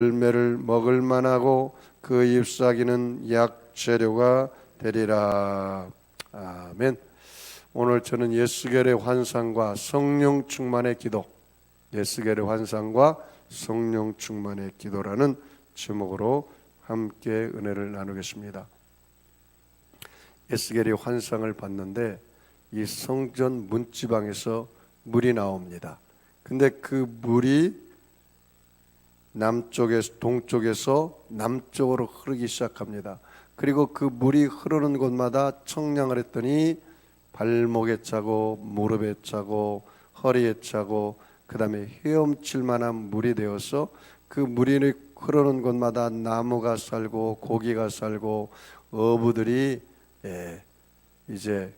열매를 먹을 만하고 그 잎사귀는 약 재료가 되리라. 아멘. 오늘 저는 예수결의 환상과 성령 충만의 기도, 예수결의 환상과 성령 충만의 기도라는 제목으로 함께 은혜를 나누겠습니다. 예수결의 환상을 봤는데 이 성전 문지방에서 물이 나옵니다. 근데 그 물이 남쪽에서 동쪽에서 남쪽으로 흐르기 시작합니다. 그리고 그 물이 흐르는 곳마다 청량을 했더니 발목에 차고 무릎에 차고 허리에 차고 그다음에 헤엄칠 만한 물이 되어서 그 물이 흐르는 곳마다 나무가 살고 고기가 살고 어부들이 예, 이제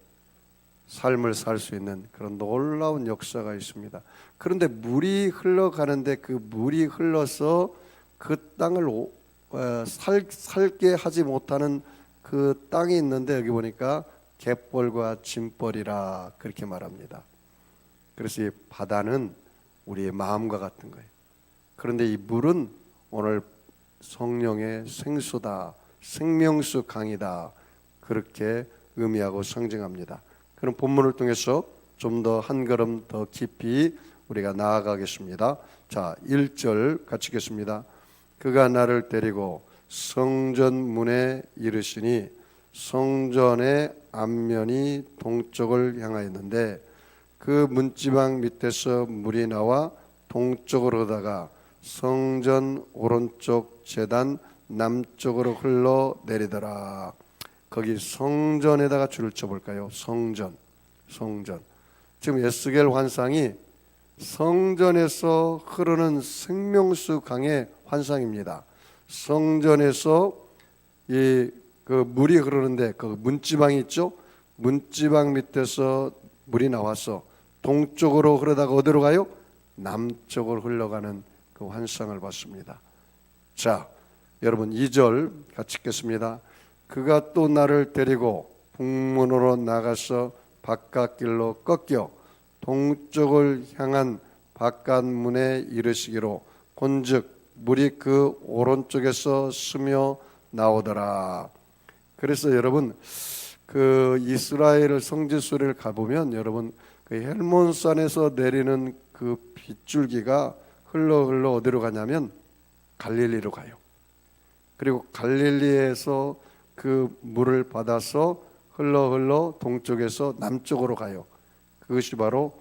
삶을 살 수 있는 그런 놀라운 역사가 있습니다. 그런데 물이 흘러가는데 그 물이 흘러서 그 땅을 오- 어, 살, 살게 하지 못하는 그 땅이 있는데 여기 보니까 갯벌과 짐벌이라 그렇게 말합니다. 그래서 이 바다는 우리의 마음과 같은 거예요. 그런데 이 물은 오늘 성령의 생수다, 생명수 강이다 그렇게 의미하고 상징합니다. 그럼 본문을 통해서 좀 더 한 걸음 더 깊이 우리가 나아가겠습니다. 자, 1절 같이 읽겠습니다. 그가 나를 데리고 성전 문에 이르시니 성전의 앞면이 동쪽을 향하였는데 그 문지방 밑에서 물이 나와 동쪽으로 가다가 성전 오른쪽 재단 남쪽으로 흘러 내리더라. 거기 성전에다가 줄을 쳐볼까요? 성전, 성전. 지금 에스겔 환상이 성전에서 흐르는 생명수 강의 환상입니다. 성전에서 이 그 물이 흐르는데 그 문지방이 있죠? 문지방 밑에서 물이 나와서 동쪽으로 흐르다가 어디로 가요? 남쪽으로 흘러가는 그 환상을 봤습니다. 자, 여러분 2절 같이 읽겠습니다. 그가 또 나를 데리고 북문으로 나가서 바깥길로 꺾여 동쪽을 향한 바깥문에 이르시기로 본즉 물이 그 오른쪽에서 스며 나오더라. 그래서 여러분 그 이스라엘 성지순례를 가보면 여러분 그 헬몬산에서 내리는 그 빗줄기가 흘러 흘러 어디로 가냐면 갈릴리로 가요. 그리고 갈릴리에서 그 물을 받아서 흘러 흘러 동쪽에서 남쪽으로 가요. 그것이 바로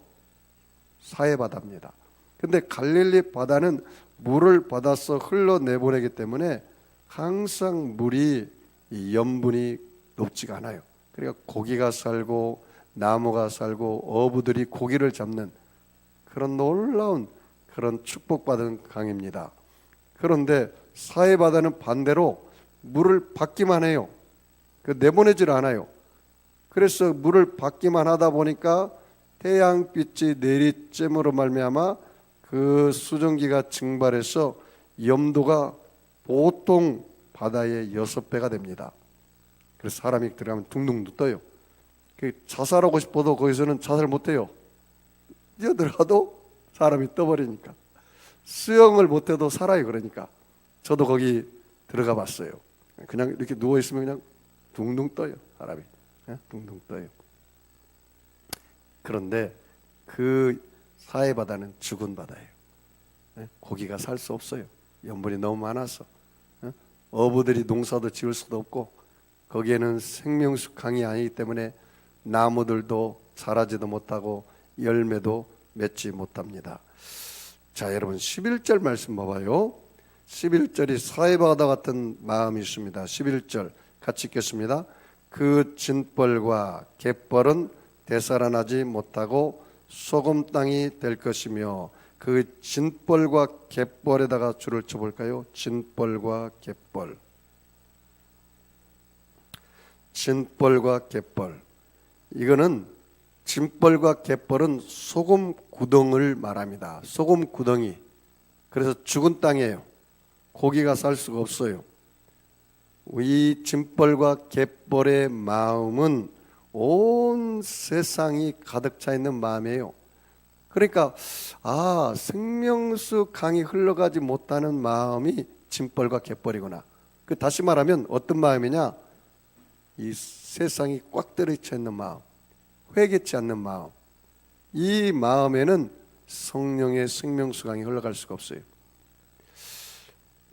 사해 바다입니다. 근데 갈릴리 바다는 물을 받아서 흘러 내보내기 때문에 항상 물이 이 염분이 높지가 않아요. 그러니까 고기가 살고 나무가 살고 어부들이 고기를 잡는 그런 놀라운 그런 축복받은 강입니다. 그런데 사해 바다는 반대로 물을 받기만 해요. 그 내보내질 않아요. 그래서 물을 받기만 하다 보니까 태양빛이 내리쬐으로 말미암아 그 수증기가 증발해서 염도가 보통 바다의 여섯 배가 됩니다. 그래서 사람이 들어가면 둥둥 떠요. 그 자살하고 싶어도 거기서는 자살 못해요. 뛰어 들어가도 사람이 떠버리니까 수영을 못해도 살아요. 그러니까 저도 거기 들어가 봤어요. 그냥 이렇게 누워 있으면 그냥 둥둥 떠요. 사람이 예? 둥둥 떠요. 그런데 그 사해 바다는 죽은 바다예요. 예? 고기가 살 수 없어요. 염분이 너무 많아서 예? 어부들이 농사도 지을 수도 없고 거기에는 생명수 강이 아니기 때문에 나무들도 자라지도 못하고 열매도 맺지 못합니다. 자, 여러분 11절 말씀 봐봐요. 11절이 사해바다 같은 마음이 있습니다. 11절 같이 읽겠습니다. 그 진벌과 갯벌은 되살아나지 못하고 소금 땅이 될 것이며 그 진벌과 갯벌에다가 줄을 쳐볼까요? 진벌과 갯벌. 진벌과 갯벌. 이거는 진벌과 갯벌은 소금 구덩을 말합니다. 소금 구덩이. 그래서 죽은 땅이에요. 고기가 살 수가 없어요. 이 진벌과 갯벌의 마음은 온 세상이 가득 차 있는 마음이에요. 그러니까 아 생명수 강이 흘러가지 못하는 마음이 짐벌과 갯벌이구나. 그 다시 말하면 어떤 마음이냐? 이 세상이 꽉 들이쳐 있는 마음, 회개치 않는 마음. 이 마음에는 성령의 생명수 강이 흘러갈 수가 없어요.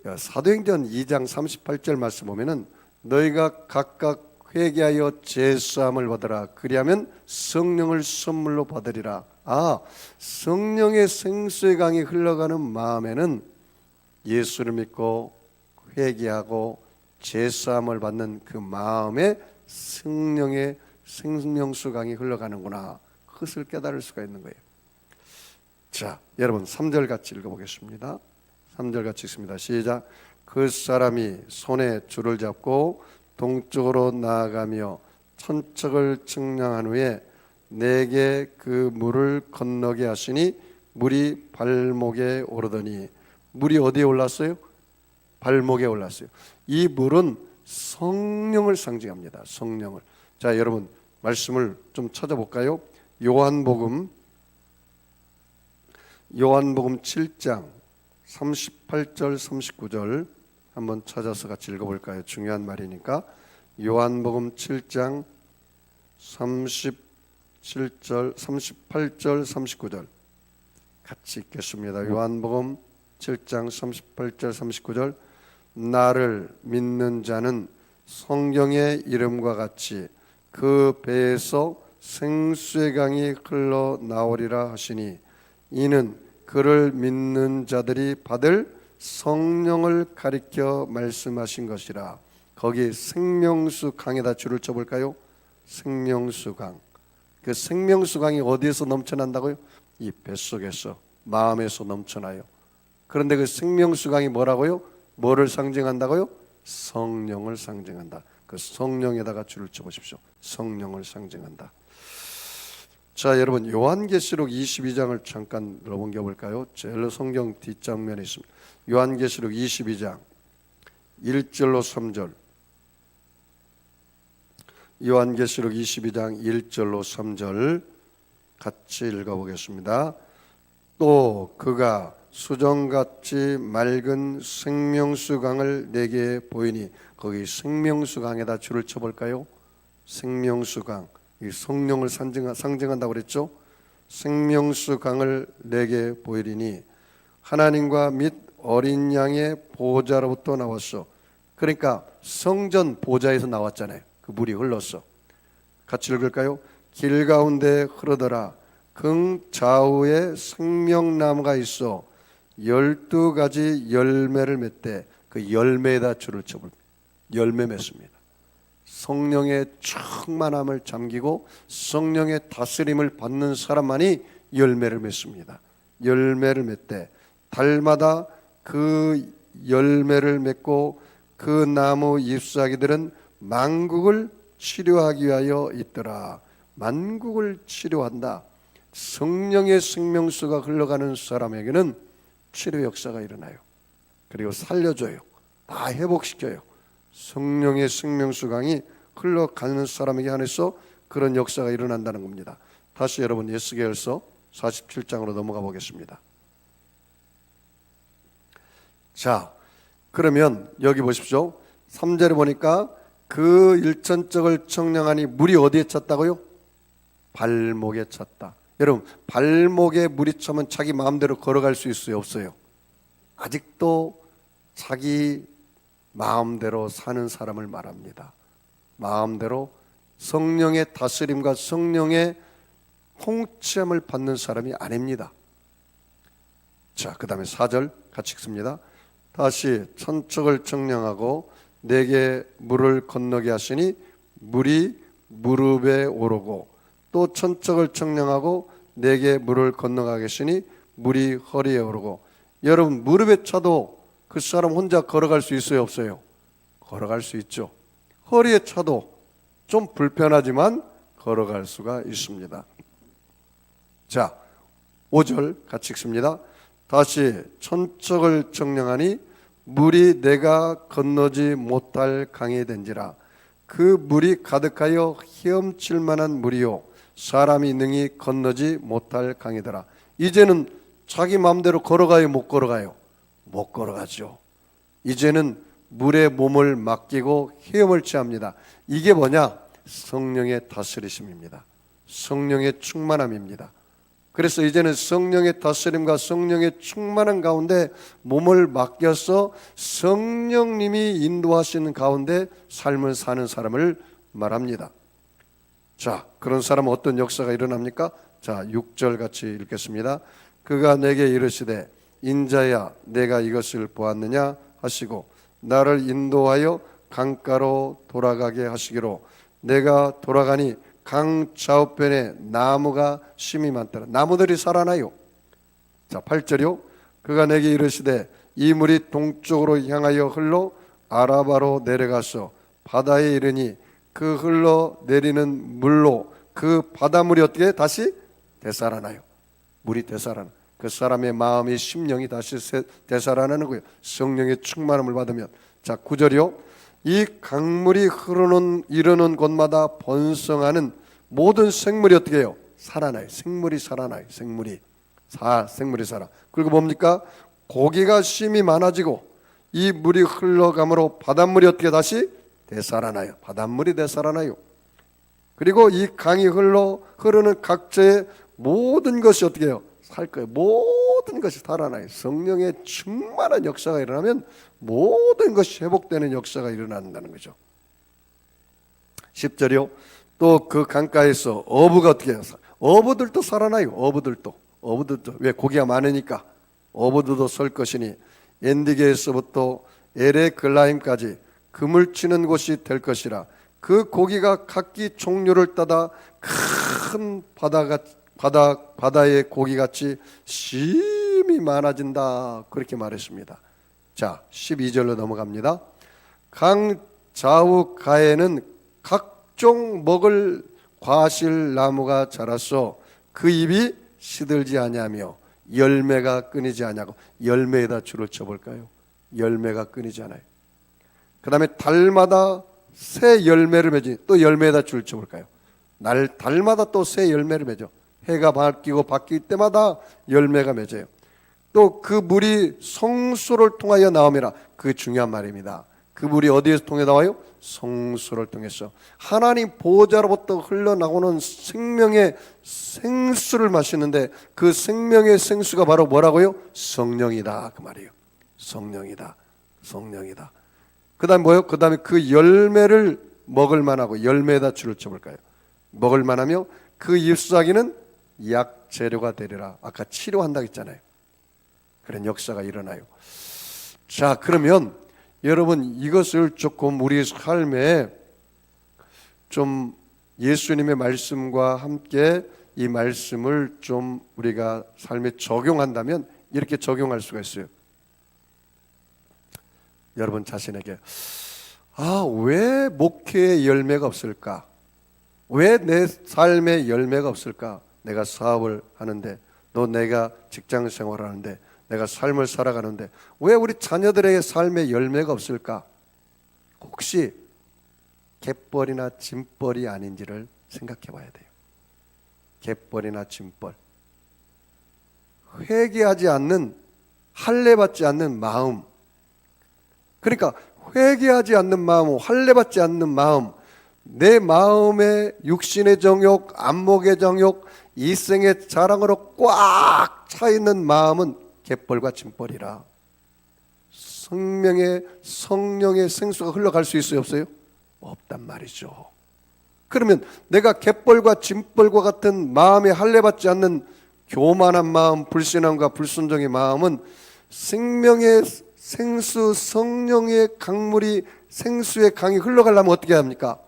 야, 사도행전 2장 38절 말씀 보면은 너희가 각각 회개하여 제수함을 받으라 그리하면 성령을 선물로 받으리라. 아, 성령의 생수의 강이 흘러가는 마음에는 예수를 믿고 회개하고 제수함을 받는 그 마음에 성령의 생명수 강이 흘러가는구나. 그것을 깨달을 수가 있는 거예요. 자, 여러분 3절 같이 읽어보겠습니다. 3절 같이 읽습니다. 시작. 그 사람이 손에 줄을 잡고 동쪽으로 나아가며 천척을 측량한 후에 내게 그 물을 건너게 하시니 물이 발목에 오르더니 물이 어디에 올랐어요? 발목에 올랐어요. 이 물은 성령을 상징합니다. 성령을. 자, 여러분 말씀을 좀 찾아볼까요? 요한복음 요한복음 7장 38절 39절 한번 찾아서 같이 읽어볼까요? 중요한 말이니까 요한복음 7장 37절 38절 39절 같이 읽겠습니다. 요한복음 7장 38절 39절 나를 믿는 자는 성경의 이름과 같이 그 배에서 생수의 강이 흘러 나오리라 하시니 이는 그를 믿는 자들이 받을 성령을 가리켜 말씀하신 것이라. 거기 생명수 강에다 줄을 쳐볼까요? 생명수 강. 그 생명수 강이 어디에서 넘쳐난다고요? 이 뱃속에서 마음에서 넘쳐나요. 그런데 그 생명수 강이 뭐라고요? 뭐를 상징한다고요? 성령을 상징한다. 그 성령에다가 줄을 쳐보십시오. 성령을 상징한다. 자, 여러분 요한계시록 22장을 잠깐 넘겨 볼까요? 제일 성경 뒷장면에 있습니다. 요한계시록 22장 1절로 3절. 요한계시록 22장 1절로 3절 같이 읽어 보겠습니다. 또 그가 수정같이 맑은 생명수 강을 내게 보이니 거기 생명수 강에다 줄을 쳐 볼까요? 생명수 강. 이 성령을 상징, 상징한다고 그랬죠. 생명수 강을 내게 보이리니 하나님과 및 어린 양의 보좌로부터 나왔어. 그러니까 성전 보좌에서 나왔잖아요. 그 물이 흘렀어. 같이 읽을까요? 길 가운데 흐르더라. 금 좌우에 생명나무가 있어 열두 가지 열매를 맺되 그 열매에다 줄을 쳐볼 열매 맺습니다. 성령의 충만함을 잠기고 성령의 다스림을 받는 사람만이 열매를 맺습니다. 열매를 맺되 달마다 그 열매를 맺고 그 나무 잎사귀들은 만국을 치료하기 위하여 있더라. 만국을 치료한다. 성령의 생명수가 흘러가는 사람에게는 치료 역사가 일어나요. 그리고 살려줘요. 다 회복시켜요. 성령의 생명수 강이 흘러가는 사람에게 한해서 그런 역사가 일어난다는 겁니다. 다시 여러분 예스계열서 47장으로 넘어가 보겠습니다. 자, 그러면 여기 보십시오. 3절에 보니까 그 일천적을 청량하니 물이 어디에 찼다고요? 발목에 찼다. 여러분, 발목에 물이 차면 자기 마음대로 걸어갈 수 있어요, 없어요? 아직도 자기 마음대로 사는 사람을 말합니다. 마음대로 성령의 다스림과 성령의 통치함을 받는 사람이 아닙니다. 자, 그 다음에 4절 같이 읽습니다. 다시 천척을 청량하고 내게 물을 건너게 하시니 물이 무릎에 오르고 또 천척을 청량하고 내게 물을 건너가게 하시니 물이 허리에 오르고 여러분 무릎에 차도 그 사람 혼자 걸어갈 수 있어요 없어요? 걸어갈 수 있죠. 허리에 차도 좀 불편하지만 걸어갈 수가 있습니다. 자, 5절 같이 읽습니다. 다시 천척을 청량하니 물이 내가 건너지 못할 강이 된지라 그 물이 가득하여 헤엄칠 만한 물이요 사람이 능히 건너지 못할 강이더라. 이제는 자기 마음대로 걸어가요, 못 걸어가요? 못 걸어가죠. 이제는 물에 몸을 맡기고 헤엄을 취합니다. 이게 뭐냐? 성령의 다스리심입니다. 성령의 충만함입니다. 그래서 이제는 성령의 다스림과 성령의 충만한 가운데 몸을 맡겨서 성령님이 인도하시는 가운데 삶을 사는 사람을 말합니다. 자, 그런 사람은 어떤 역사가 일어납니까? 자, 6절 같이 읽겠습니다. 그가 내게 이르시되 인자야 내가 이것을 보았느냐 하시고 나를 인도하여 강가로 돌아가게 하시기로 내가 돌아가니 강 좌우편에 나무가 심이 많더라. 나무들이 살아나요. 자, 8절이요. 그가 내게 이르시되 이 물이 동쪽으로 향하여 흘러 아라바로 내려가서 바다에 이르니 그 흘러 내리는 물로 그 바닷물이 어떻게 다시 되살아나요. 물이 되살아나. 그 사람의 마음이 심령이 다시 세- 되살아나는 거예요. 성령의 충만함을 받으면. 자, 9절이요. 이 강물이 흐르는 이르는 곳마다 번성하는 모든 생물이 어떻게 해요? 살아나요. 생물이 살아나요. 생물이. 사 생물이 살아. 그리고 뭡니까? 고기가 심이 많아지고 이 물이 흘러감으로 바닷물이 어떻게 다시 되살아나요. 바닷물이 되살아나요. 그리고 이 강이 흘러 흐르는 각처의 모든 것이 어떻게 해요? 살 거예요. 모든 것이 살아나요. 성령의 충만한 역사가 일어나면 모든 것이 회복되는 역사가 일어난다는 거죠. 10절이요. 또 그 강가에서 어부가 어떻게 해요? 어부들도 살아나요. 어부들도. 어부들도. 왜 고기가 많으니까. 어부들도 설 것이니 엔디게에서부터 에레 글라임까지 금을 치는 곳이 될 것이라. 그 고기가 각기 종류를 따다 큰 바다가 바다 바다의 고기같이 심이 많아진다. 그렇게 말했습니다. 자, 12절로 넘어갑니다. 강 좌우 가에는 각종 먹을 과실 나무가 자라서 그 잎이 시들지 아니하며 열매가 끊이지 아니하고 열매에다 줄을 쳐볼까요? 열매가 끊이지 않아요. 그 다음에 달마다 새 열매를 맺으니 또 열매에다 줄을 쳐볼까요? 날 달마다 또 새 열매를 맺어. 해가 바뀌고 바뀔 때마다 열매가 맺어요. 또 그 물이 성수를 통하여 나오미라. 그 중요한 말입니다. 그 물이 어디에서 통해 나와요? 성수를 통해서 하나님 보호자로부터 흘러나오는 생명의 생수를 마시는데 그 생명의 생수가 바로 뭐라고요? 성령이다 그 말이에요. 성령이다. 성령이다. 그다음 뭐요? 그다음에 그 열매를 먹을 만하고 열매에다 줄을 쳐볼까요? 먹을 만하며 그 잎사귀는 약 재료가 되리라. 아까 치료한다 했잖아요. 그런 역사가 일어나요. 자, 그러면 여러분 이것을 조금 우리 삶에 좀 예수님의 말씀과 함께 이 말씀을 좀 우리가 삶에 적용한다면 이렇게 적용할 수가 있어요. 여러분 자신에게 아, 왜 목회의 열매가 없을까? 왜 내 삶에 열매가 없을까? 내가 사업을 하는데 또 내가 직장 생활을 하는데 내가 삶을 살아가는데 왜 우리 자녀들에게 삶에 열매가 없을까? 혹시 갯벌이나 짐벌이 아닌지를 생각해 봐야 돼요. 갯벌이나 짐벌. 회개하지 않는 할례 받지 않는 마음. 그러니까 회개하지 않는 마음, 할례 받지 않는 마음, 내 마음의 육신의 정욕, 안목의 정욕, 이생의 자랑으로 꽉 차 있는 마음은 갯벌과 짐벌이라. 성명의 성령의 생수가 흘러갈 수 있어요, 없어요? 없단 말이죠. 그러면 내가 갯벌과 짐벌과 같은 마음에 할례받지 않는 교만한 마음, 불신함과 불순종의 마음은 생명의 생수 성령의 강물이 생수의 강이 흘러가려면 어떻게 합니까?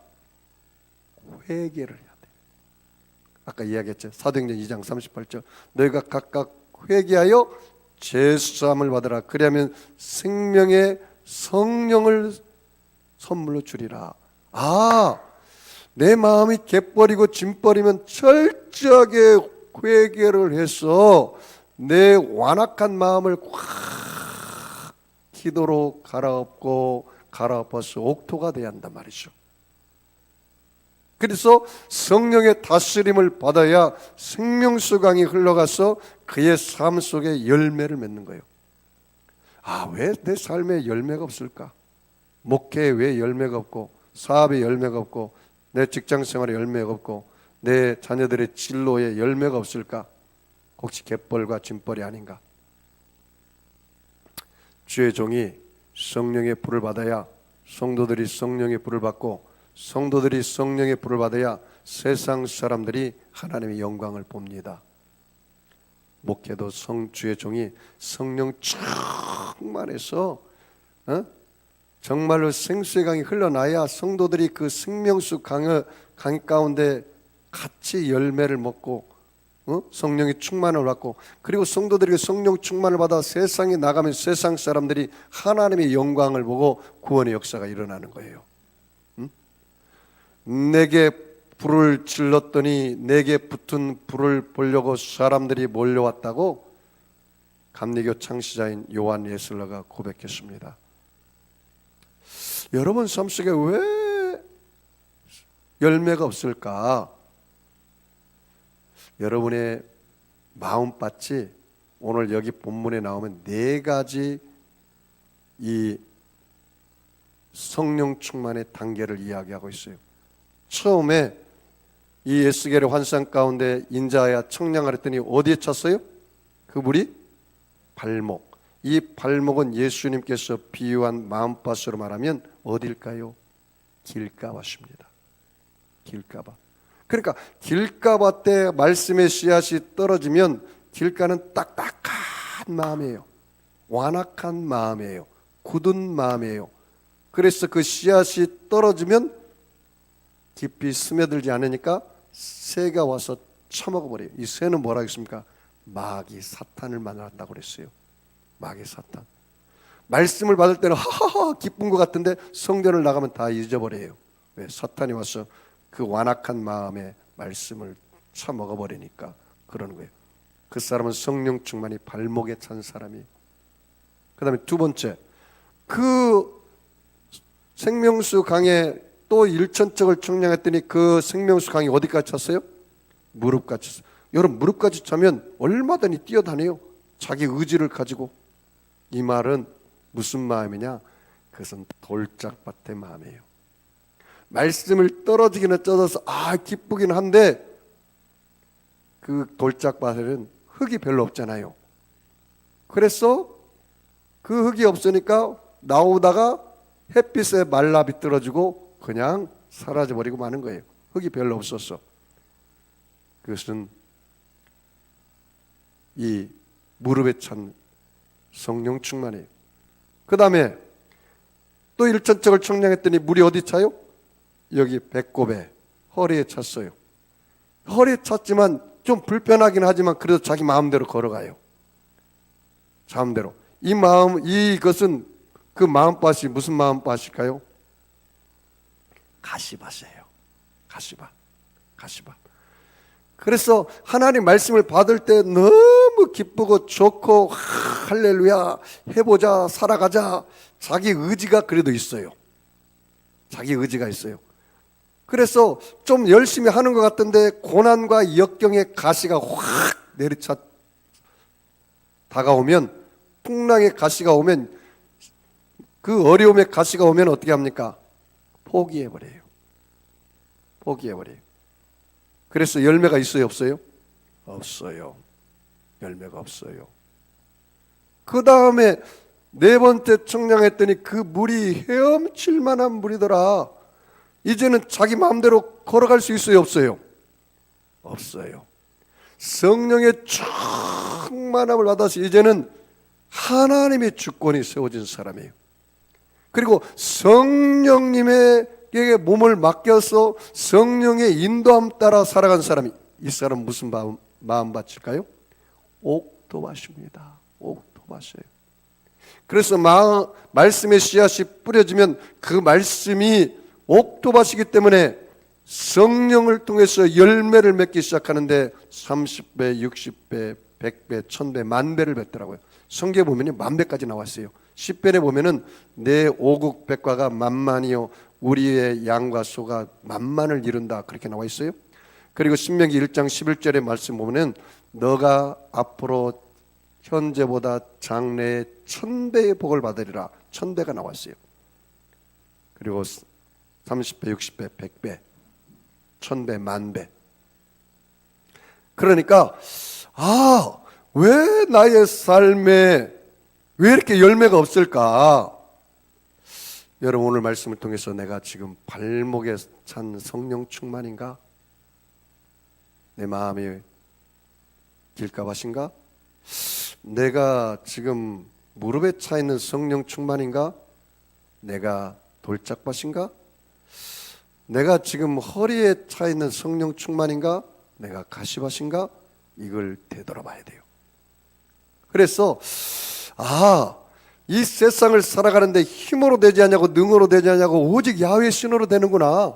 회개를. 아까 이야기했죠. 사도행전 2장 38절. 너희가 각각 회개하여 죄수함을 받으라. 그리하면 생명의 성령을 선물로 주리라. 아, 내 마음이 갯벌이고 짐벌이면 철저하게 회개를 해서 내 완악한 마음을 꽉 기도로 갈아엎고 갈아엎어서 옥토가 돼야 한단 말이죠. 그래서 성령의 다스림을 받아야 생명수 강이 흘러가서 그의 삶 속에 열매를 맺는 거예요. 아, 왜 내 삶에 열매가 없을까? 목회에 왜 열매가 없고 사업에 열매가 없고 내 직장 생활에 열매가 없고 내 자녀들의 진로에 열매가 없을까? 혹시 갯벌과 짐벌이 아닌가? 주의 종이 성령의 불을 받아야 성도들이 성령의 불을 받고 성도들이 성령의 불을 받아야 세상 사람들이 하나님의 영광을 봅니다. 목회도 성 주의 종이 성령 충만해서 어? 정말로 생수의 강이 흘러나야 성도들이 그 생명수 강을 강 가운데 같이 열매를 먹고 어? 성령의 충만을 받고 그리고 성도들이 성령 충만을 받아 세상에 나가면 세상 사람들이 하나님의 영광을 보고 구원의 역사가 일어나는 거예요. 응? 내게 불을 질렀더니 내게 붙은 불을 보려고 사람들이 몰려왔다고 감리교 창시자인 요한 예슬러가 고백했습니다. 여러분 삶 속에 왜 열매가 없을까? 여러분의 마음밭이 오늘 여기 본문에 나오면 네 가지 이 성령 충만의 단계를 이야기하고 있어요. 처음에 이 에스겔의 환상 가운데 인자야 청량하랬더니 어디에 찼어요? 그 물이 발목. 이 발목은 예수님께서 비유한 마음밭으로 말하면 어딜까요? 길가밭입니다. 길가밭. 그러니까 길가밭 때 말씀의 씨앗이 떨어지면 길가는 딱딱한 마음이에요. 완악한 마음이에요. 굳은 마음이에요. 그래서 그 씨앗이 떨어지면 깊이 스며들지 않으니까 새가 와서 처먹어 버려요. 이 새는 뭐라 했습니까? 마귀 사탄을 만났다고 그랬어요. 마귀 사탄. 말씀을 받을 때는 하하하 기쁜 것 같은데 성전을 나가면 다 잊어버려요. 왜? 사탄이 와서 그 완악한 마음에 말씀을 처먹어 버리니까 그러는 거예요. 그 사람은 성령 충만이 발목에 찬 사람이. 그다음에 두 번째 그 생명수 강에 또 일천적을 청량했더니 그 생명수 강이 어디까지 찼어요? 무릎까지 찼어요. 여러분 무릎까지 차면 얼마든지 뛰어다녀요. 자기 의지를 가지고 이 말은 무슨 마음이냐? 그것은 돌짝밭의 마음이에요. 말씀을 떨어지기는 떨어서 아 기쁘긴 한데 그 돌짝밭에는 흙이 별로 없잖아요. 그래서 그 흙이 없으니까 나오다가 햇빛에 말라 비떨어지고 그냥 사라져 버리고 마는 거예요. 흙이 별로 없었어. 그것은 이 무릎에 찬 성령 충만이에요. 그 다음에 또 일천적을 청량했더니 물이 어디 차요? 여기 배꼽에 허리에 찼어요. 허리에 찼지만 좀 불편하긴 하지만 그래도 자기 마음대로 걸어가요. 마음대로. 이 마음 이것은 그 마음밭이 무슨 마음밭일까요? 가시밭이에요. 가시밭. 가시밭. 그래서 하나님 말씀을 받을 때 너무 기쁘고 좋고 할렐루야 해보자 살아가자 자기 의지가 그래도 있어요. 자기 의지가 있어요. 그래서 좀 열심히 하는 것 같은데 고난과 역경의 가시가 확 내리쳐 다가오면 풍랑의 가시가 오면 그 어려움의 가시가 오면 어떻게 합니까? 포기해 버려요. 포기해 버려요. 그래서 열매가 있어요, 없어요? 없어요. 열매가 없어요. 그 다음에 네 번째 청량했더니 그 물이 헤엄칠 만한 물이더라. 이제는 자기 마음대로 걸어갈 수 있어요, 없어요? 없어요. 성령의 충만함을 받아서 이제는 하나님의 주권이 세워진 사람이에요. 그리고 성령님에게 몸을 맡겨서 성령의 인도함 따라 살아간 사람이 이 사람 무슨 마음, 마음 받칠까요? 옥토밭입니다. 옥토밭이에요. 그래서 마, 말씀의 씨앗이 뿌려지면 그 말씀이 옥토밭이기 때문에 성령을 통해서 열매를 맺기 시작하는데 30배, 60배, 100배, 1000배, 만배를 뱉더라고요. 성경에 보면 만배까지 나왔어요. 10편에 보면은 내 오국 백과가 만만이요 우리의 양과 소가 만만을 이룬다 그렇게 나와 있어요. 그리고 신명기 1장 11절의 말씀 보면은 너가 앞으로 현재보다 장래에 천 배의 복을 받으리라 천 배가 나왔어요. 그리고 30배, 60배, 100배, 천배, 만배. 그러니까 아, 왜 나의 삶에 왜 이렇게 열매가 없을까? 여러분 오늘 말씀을 통해서 내가 지금 발목에 찬 성령 충만인가? 내 마음이 길가밭인가? 내가 지금 무릎에 차 있는 성령 충만인가? 내가 돌짝밭인가? 내가 지금 허리에 차 있는 성령 충만인가? 내가 가시밭인가? 이걸 되돌아봐야 돼요. 그래서 아, 이 세상을 살아가는데 힘으로 되지 않냐고 능으로 되지 않냐고 오직 야훼 신으로 되는구나.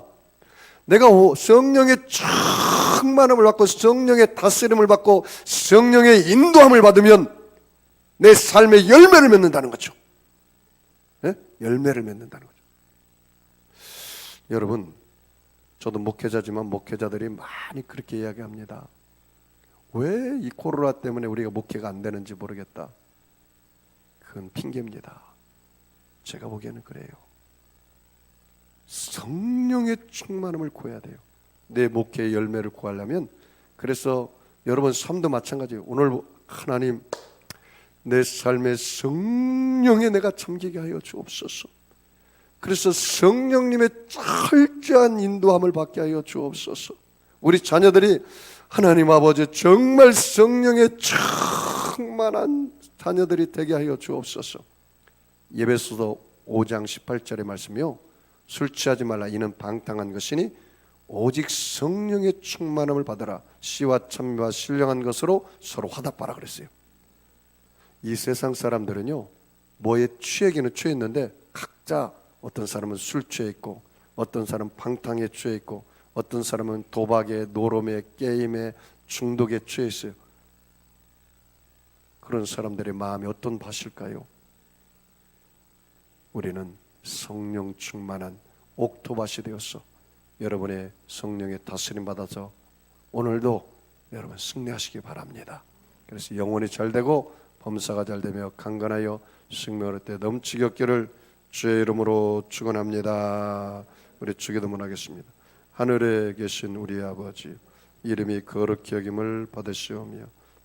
내가 오- 성령의 충만함을 받고 성령의 다스림을 받고 성령의 인도함을 받으면 내 삶에 열매를 맺는다는 거죠. 예? 열매를 맺는다는 거죠. 여러분, 저도 목회자지만 목회자들이 많이 그렇게 이야기합니다. 왜 이 코로나 때문에 우리가 목회가 안 되는지 모르겠다. 그건 핑계입니다. 제가 보기에는 그래요. 성령의 충만함을 구해야 돼요. 내 목회의 열매를 구하려면 그래서 여러분 삶도 마찬가지예요. 오늘 하나님 내 삶의 성령에 내가 잠기게 하여 주옵소서. 그래서 성령님의 철저한 인도함을 받게 하여 주옵소서. 우리 자녀들이 하나님 아버지 정말 성령의 충만한 자녀들이 되게 하여 주옵소서. 예배소서 5장 18절의 말씀이요. 술 취하지 말라 이는 방탕한 것이니 오직 성령의 충만함을 받으라. 씨와 참미와 신령한 것으로 서로 화답하라 그랬어요. 이 세상 사람들은요. 뭐에 취하기는 취했는데 각자 어떤 사람은 술 취해 있고 어떤 사람은 방탕에 취해 있고 어떤 사람은 도박에 노름에 게임에 중독에 취해 있어요. 그런 사람들의 마음이 어떤 밭일까요? 우리는 성령 충만한 옥토밭이 되었어. 여러분의 성령의 다스림 받아서 오늘도 여러분 승리하시기 바랍니다. 그래서 영혼이 잘 되고 범사가 잘 되며 강건하여 승명할 때 넘치게 없기를 주의 이름으로 축원합니다. 우리 주기도문 하겠습니다. 하늘에 계신 우리 아버지 이름이 거룩히 여김을 받으시오며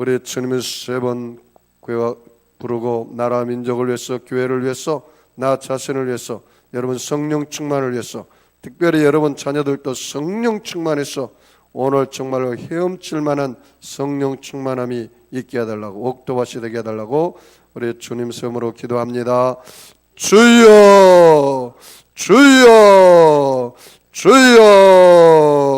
우리 주님의 세번 부르고 나라 민족을 위해서 교회를 위해서 나 자신을 위해서 여러분 성령 충만을 위해서 특별히 여러분 자녀들도 성령 충만해서 오늘 정말로 헤엄칠 만한 성령 충만함이 있게 해달라고 옥도밭이 되게 해달라고 우리 주님 세으로 기도합니다. 주여! 주여! 주여!